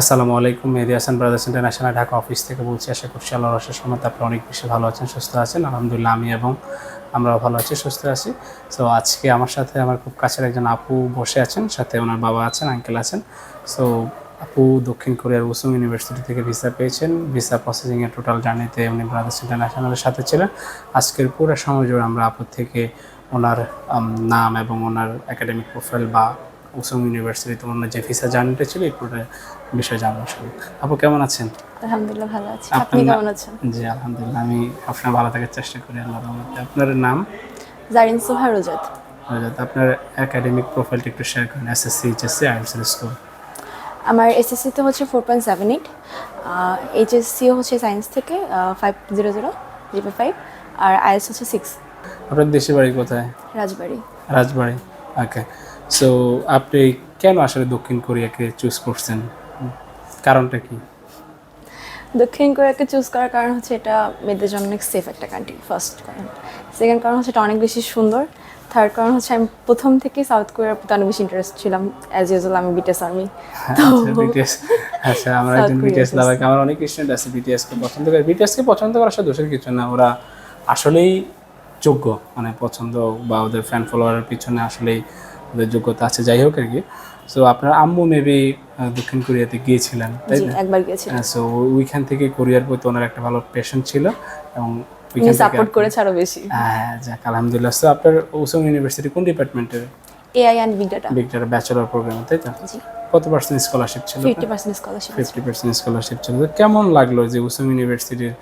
আসসালামু আলাইকুম, Mehedi Hasan brothers international Dhaka office থেকে বলছি, আশা করছি আল্লাহ রসের সময় আপনি অনেক বেশি ভালো আছেন, সুস্থ আছেন। আলহামদুলিল্লাহ, আমি এবং আমরাও ভালো আছি, সুস্থ আছি। সো আজকে আমার সাথে আমার খুব কাছের একজন আপু বসে আছেন, সাথে ওনার বাবা আছেন আঙ্কেল আছেন। সো আপু দক্ষিণ কোরিয়ার উসুম ইউনিভার্সিটি থেকে ভিসা পেয়েছেন। ভিসা প্রসেসিংয়ের টোটাল জার্নিতে উনি ব্রাদার্স ইন্টারন্যাশনালের সাথে ছিলেন। আজকের পুরো সময় জুড়ে আমরা আপুর থেকে ওনার নাম এবং ওনার একাডেমিক প্রোফাইল বা উসুং ইউনিভার্সিটিতে ওনার যে ভিসা জার্নিটা ছিল এই বিষয়ে জানব আসলে। আপু কেমন আছেন? আলহামদুলিল্লাহ ভালো আছি। আপনি কেমন আছেন? জি আলহামদুলিল্লাহ। আমি আপনার ভালো থাকার চেষ্টা করি আল্লাহ রহমতে। আপনার নাম? জারিন সোহা রোজাত। রজত, আপনার একাডেমিক প্রোফাইলটা একটু শেয়ার করেন এসএসসি এইচএসসি আইএলস স্কোর আমার এসএসসি তো হচ্ছে ফোর পয়েন্ট সেভেন এইট এইচএসসিও হচ্ছে সায়েন্স থেকে five zero zero zero five আর আইএস হচ্ছে সিক্স আপনার দেশের বাড়ি কোথায়? রাজবাড়ি। রাজবাড়ি ওকে সো আপনি কেন আসলে দক্ষিণ কোরিয়াকে চুজ করছেন? কারণটা কি? দক্ষিণ কোরিয়াকে চুজ করার কারণ হচ্ছে এটা মেয়েদের জন্য অনেক সেফ একটা কান্ট্রি ফার্স্ট কারণ। সেকেন্ড কারণ হচ্ছে এটা অনেক বেশি সুন্দর। থার্ড কারণ হচ্ছে আমি প্রথম থেকেই সাউথ কোরিয়ার প্রতি অনেক বেশি ইন্টারেস্ট ছিলাম অ্যাজ ইউজুয়াল আমি বিটেস আর্মি বিটিএস আচ্ছা আমরা একজন বিটিএস লাভার আমার অনেক স্টুডেন্ট আছে বিটিএস কে পছন্দ করে। বিটিএস কে পছন্দ করার সাথে দোষের কিছু না ওরা আসলেই যোগ্য মানে পছন্দ বা ওদের ফ্যান ফলোয়ারের পিছনে আসলেই ওদের যোগ্যতা আছে যাই হোক আর কি। সো আপনার আম্মু মেবি দক্ষিণ কোরিয়াতে গিয়েছিলেন তাই না? একবার গিয়েছি সো ওইখান থেকে কোরিয়ার প্রতি ওনার একটা ভালো পেশেন্ট ছিল এবং সাপোর্ট করেছে আরও বেশি। হ্যাঁ যাক আলহামদুলিল্লাহ। সো আপনার ওসং ইউনিভার্সিটি কোন ডিপার্টমেন্টের এআই অ্যান্ড বিগ ডাটা বিগটার ব্যাচেলর প্রোগ্রাম তাই তো? জি। কত পার্সেন্ট স্কলারশিপ ছিল? আপনার? Fifty percent scholarship fifty percent scholarship ছিল। কেমন লাগল যে উসুম ইউনিভার্সিটির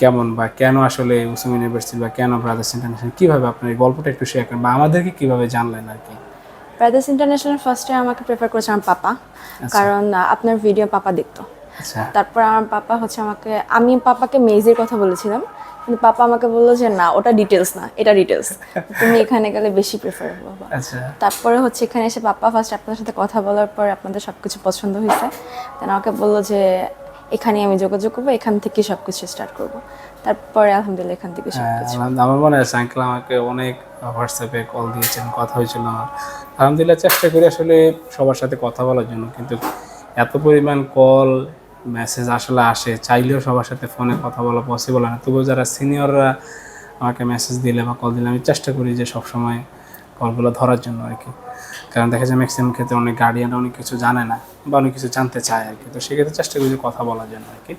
কেমন বা কেন আসলে উসুম ইউনিভার্সিটি বা কেন ব্রাদার্স ইন্টারন্যাশনাল কীভাবে আপনার এই গল্পটা একটু শেয়ার করেন বা আমাদেরকে কীভাবে জানলেন আর কি? ব্রাদার্স ইন্টারন্যাশনাল ফার্স্টে আমাকে প্রেফার করেছে আমার পাপা কারণ আপনার ভিডিও পাপা দেখতো। আচ্ছা। তারপর আমার পাপা হচ্ছে আমাকে আমি পাপাকে মেজের কথা বলেছিলাম কিন্তু পাপা আমাকে বলল যে না ওটা ডিটেলস না এটা ডিটেলস তুমি এখানে গেলে বেশি প্রেফার আচ্ছা। তারপরে হচ্ছে এখানে এসে পাপা ফার্স্ট আপনাদের সাথে কথা বলার পর আপনাদের সব কিছু পছন্দ হয়েছে। দেন আমাকে বলল যে এখানে আমি যোগাযোগ করব এখান থেকে সব কিছু স্টার্ট করব। তারপরে আলহামদুলিল্লাহ এখান থেকে সব হ্যাঁ, কিছু আমার মনে আছে আঙ্কেল আমাকে অনেক হোয়াটসঅ্যাপে কল দিয়েছেন কথা হয়েছিল আমার। আলহামদুলিল্লাহ চেষ্টা করি আসলে সবার সাথে কথা বলার জন্য কিন্তু এত পরিমাণ কল মেসেজ আসলে আসে চাইলেও সবার সাথে ফোনে কথা বলা পসিবল হয় না। তবুও যারা সিনিয়ররা আমাকে মেসেজ দিলে বা কল দিলে আমি চেষ্টা করি যে সবসময় কলগুলো ধরার জন্য আর কি। কারণ দেখা যায় ম্যাক্সিমাম ক্ষেত্রে অনেক গার্ডিয়ান অনেক কিছু জানে না বা অনেক কিছু জানতে চায় আর কি। তো সেক্ষেত্রে চেষ্টা করি যে কথা বলার জন্য আর কি।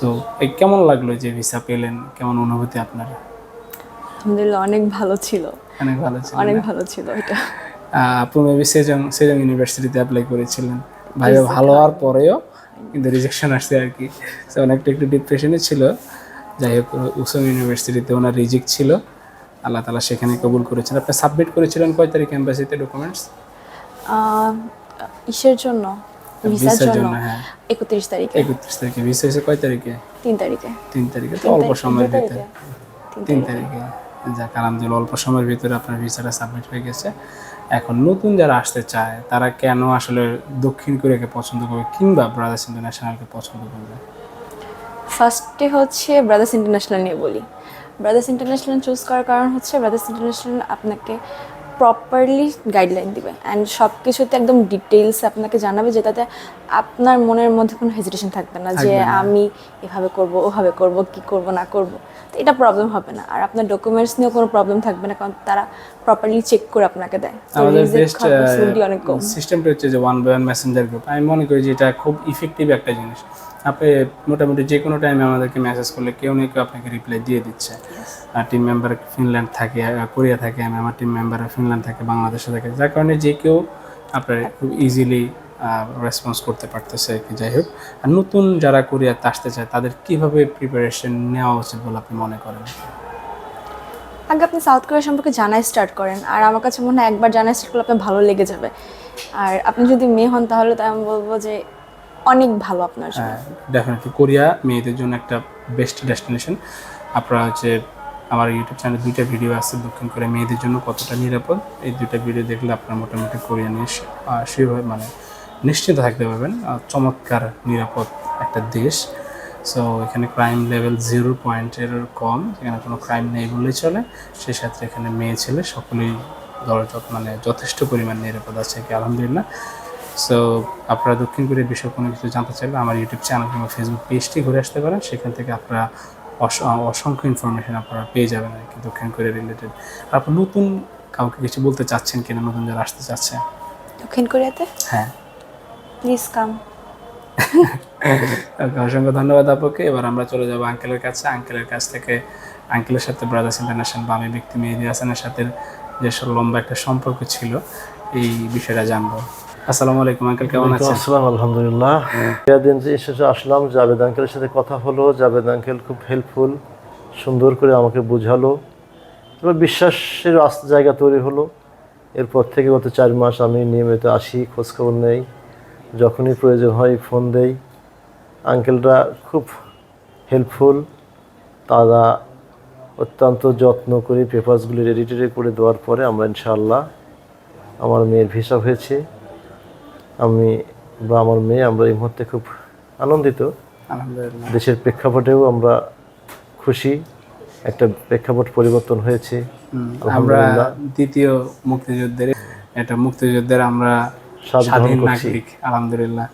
তো এই কেমন লাগল যে ভিসা পেলেন? কেমন অনুভূতি আপনার? আলহামদুলিল্লাহ অনেক ভালো ছিল। অনেক ভালো ছিল অনেক ভালো ছিল এটা। আপনি মেবি সেজং সেজং ইউনিভার্সিটিতে অ্যাপ্লাই করেছিলেন। ভাইয়া ভালো হওয়ার পরেও কিন্তু রিজেকশন আসছে আর কি। সে অনেকটা একটু ডিপ্রেশনে ছিল। যাই হোক উসম ইউনিভার্সিটিতে ওনার রিজেক্ট ছিল। আল্লাহ তালা সেখানে কবুল করেছেন। আপনি সাবমিট করেছিলেন কয় তারিখ এম্বাসিতে ডকুমেন্টস ইসের জন্য ভিসার হ্যাঁ। একত্রিশ তারিখে। একত্রিশ তারিখে। ভিসা হয়েছে কয় তারিখে? তিন তারিখে। তিন তারিখে তো অল্প সময়ের ভিতরে। তিন তিন তারিখে। যাক আলহামদুলিল্লাহ অল্প সময়ের ভিতরে আপনার ভিসাটা সাবমিট হয়ে গেছে। এখন নতুন যারা আসতে চায় তারা কেন আসলে দক্ষিণ কোরিয়াকে পছন্দ করবে কিংবা ব্রাদার্স ইন্টারন্যাশনালকে পছন্দ করবে? ফার্স্টে হচ্ছে ব্রাদার্স ইন্টারন্যাশনাল নিয়ে বলি। ব্রাদার্স ইন্টারন্যাশনাল চুজ করার কারণ হচ্ছে ব্রাদার্স ইন্টারন্যাশনাল আপনাকে প্রপারলি গাইডলাইন দিবে। অ্যান্ড সব কিছুতে একদম ডিটেলস আপনাকে জানাবে যেটাতে আপনার মনের মধ্যে কোনো হেজিটেশন থাকবে না যে আমি এভাবে করব ওভাবে করব কি করব না করব। তো এটা প্রবলেম হবে না। আর আপনার ডকুমেন্টস নিয়েও কোনো প্রবলেম থাকবে না কারণ তারা প্রপারলি চেক করে আপনাকে দেয়। আমাদের বেস্ট অনেক কম। সিস্টেমটা হচ্ছে যে one by one messenger group আমি মনে করি যে এটা খুব ইফেক্টিভ একটা জিনিস। আপনি মোটামুটি যে কোনো টাইমে আমাদেরকে মেসেজ করলে কেউ না কেউ আপনাকে রিপ্লাই দিয়ে দিচ্ছে। আর টিম মেম্বার ফিনল্যান্ড থাকে কোরিয়া থাকে আমি আমার টিম মেম্বার ফিনল্যান্ড থাকে বাংলাদেশে থাকে। যার কারণে যে কেউ আপনার খুব ইজিলি রেসপন্স করতে পারতেছে কি যাই হোক। আর নতুন যারা কোরিয়াতে আসতে চায় তাদের কীভাবে প্রিপারেশন নেওয়া উচিত বলে আপনি মনে করেন? আগে আপনি সাউথ কোরিয়া সম্পর্কে জানাই স্টার্ট করেন আর আমার কাছে মনে হয় একবার জানাই স্টার্ট করলে আপনার ভালো লেগে যাবে। আর আপনি যদি মেয়ে হন তাহলে তো আমি বলব যে অনেক ভালো আপনার জন্য। ডেফিনেটলি কোরিয়া মেয়েদের জন্য একটা বেস্ট ডেস্টিনেশন আপনারা হচ্ছে আমার ইউটিউব চ্যানেলে দুইটা ভিডিও আছে দক্ষিণ কোরিয়া মেয়েদের জন্য কতটা নিরাপদ। এই দুইটা ভিডিও দেখলে আপনার মোটামুটি কোরিয়া নিয়ে শিওর মানে নিশ্চিন্ত থাকতে পারবেন। চমৎকার নিরাপদ একটা দেশ। সো এখানে ক্রাইম লেভেল জিরো পয়েন্টের কম এখানে কোনো ক্রাইম নেই বললেই চলে। সেই সাথে এখানে মেয়ে ছেলে, সকলেই দরজত মানে যথেষ্ট পরিমাণ নিরাপদ আছে কি, আলহামদুলিল্লাহ। সো আপনারা দক্ষিণ কোরিয়ার বিষয়ে কোনো কিছু জানতে চাইলে আমার ইউটিউব চ্যানেল কিংবা ফেসবুক পেজটি ঘুরে আসতে পারেন। সেখান থেকে আপনারা অস- অসংখ্য ইনফরমেশন আপনারা পেয়ে যাবেন আর কি দক্ষিণ কোরিয়া রিলেটেড আপনি নতুন কাউকে কিছু বলতে চাচ্ছেন কিনা নতুন যারা আসতে চাচ্ছে? দক্ষিণ কোরিয়াতে? হ্যাঁ। প্লিজ কাম অসংখ্য ধন্যবাদ আপুকে। এবার আমরা চলে যাব আঙ্কেলের কাছে। আঙ্কেলের কাছ থেকে আঙ্কেলের সাথে ব্রাদার্স ইন্টারন্যাশনাল বা আমি ব্যক্তি মেহেদি হাসানের সাথে যেসব লম্বা একটা সম্পর্ক ছিল এই বিষয়টা জানব। আসসালামু আলাইকুম আঙ্কেল কেমন আছেন? আসসালাম আলহামদুলিল্লাহ। দিন যে শেষে আসলাম। জাভেদ আঙ্কেলের সাথে কথা হলো। জাভেদ আঙ্কেল খুব হেল্পফুল সুন্দর করে আমাকে বোঝালো। এবার বিশ্বাসের আস্ত জায়গা তৈরি হলো। এরপর থেকে গত চার মাস আমি নিয়মিত আসি খোঁজখবর নেই। যখনই প্রয়োজন হয় ফোন দেই। আঙ্কেলরা খুব হেল্পফুল তারা অত্যন্ত যত্ন করে পেপারসগুলি রেডি টেডি করে দেওয়ার পরে আমরা ইনশাআল্লাহ আমার মেয়ের ভিসা হয়েছে। আমি বা আমার মেয়ে আমরা এই মুহূর্তে খুব আনন্দিত। আলহামদুলিল্লাহ। দেশের প্রেক্ষাপটেও আমরা খুশি একটা প্রেক্ষাপট পরিবর্তন হয়েছে। আমরা। দ্বিতীয় মুক্তিযুদ্ধের এটা মুক্তিযুদ্ধের আমরা স্বাধীন নাগরিক আলহামদুলিল্লাহ।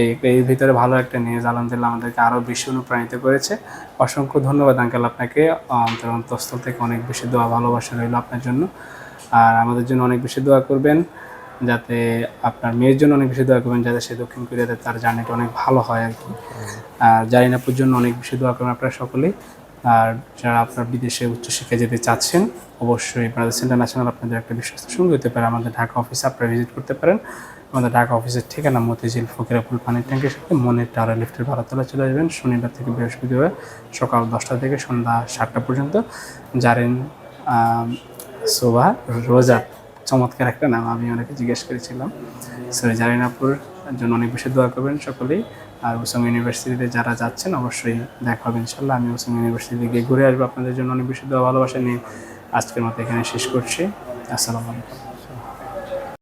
এই এই ভিতরে ভালো একটা নিউজ আলহামদুলিল্লাহ আমাদেরকে আরও বেশি অনুপ্রাণিত করেছে। অসংখ্য ধন্যবাদ আঙ্কেল আপনাকে। অন্তর অন্তঃস্থল থেকে অনেক বেশি দোয়া ভালোবাসা রইল আপনার জন্য। আর আমাদের জন্য অনেক বেশি দোয়া করবেন। যাতে আপনার মেয়ের জন্য অনেক বেশি দোয়া করবেন, যাতে সে দক্ষিণ কোরিয়াতে তার জার্নিটা অনেক ভালো হয় আর কি। আর জারিনাপুর জন্য অনেক বেশি দোয়া করবেন আপনারা সকলেই। আর যারা আপনার বিদেশে উচ্চশিক্ষায় যেতে চাচ্ছেন, অবশ্যই ব্রাদার্স ইন্টারন্যাশনাল আপনাদের একটা বিশ্বস্ত সঙ্গী হতে পারে। আমাদের ঢাকা অফিসে আপনারা ভিজিট করতে পারেন। আমাদের ঢাকা অফিসের ঠিকানা মতিঝিল ফকিরাপুল পানির ট্যাঙ্কের সাথে মনের টাওয়ার লিফটের ভাড়াতলা চলে আসবেন। শনিবার থেকে বৃহস্পতিবার সকাল দশটা থেকে সন্ধ্যা সাতটা পর্যন্ত। জারেন সোভা, রোজা চমৎকার একটা নাম আমি অনেকে জিজ্ঞেস করেছিলাম। সো জারিনাপুর জন্য অনেক বেশি দোয়া করবেন সকলেই। আর ওসম ইউনিভার্সিটিতে যারা যাচ্ছেন, অবশ্যই দেখা হবে ইনশাল্লাহ। আমি ওসম ইউনিভার্সিটি গিয়ে ঘুরে আসব। আপনাদের জন্য অনেক বেশি দোয়া ভালোবাসা নিয়ে আজকের মতো এখানে শেষ করছি। আসসালামু আলাইকুম।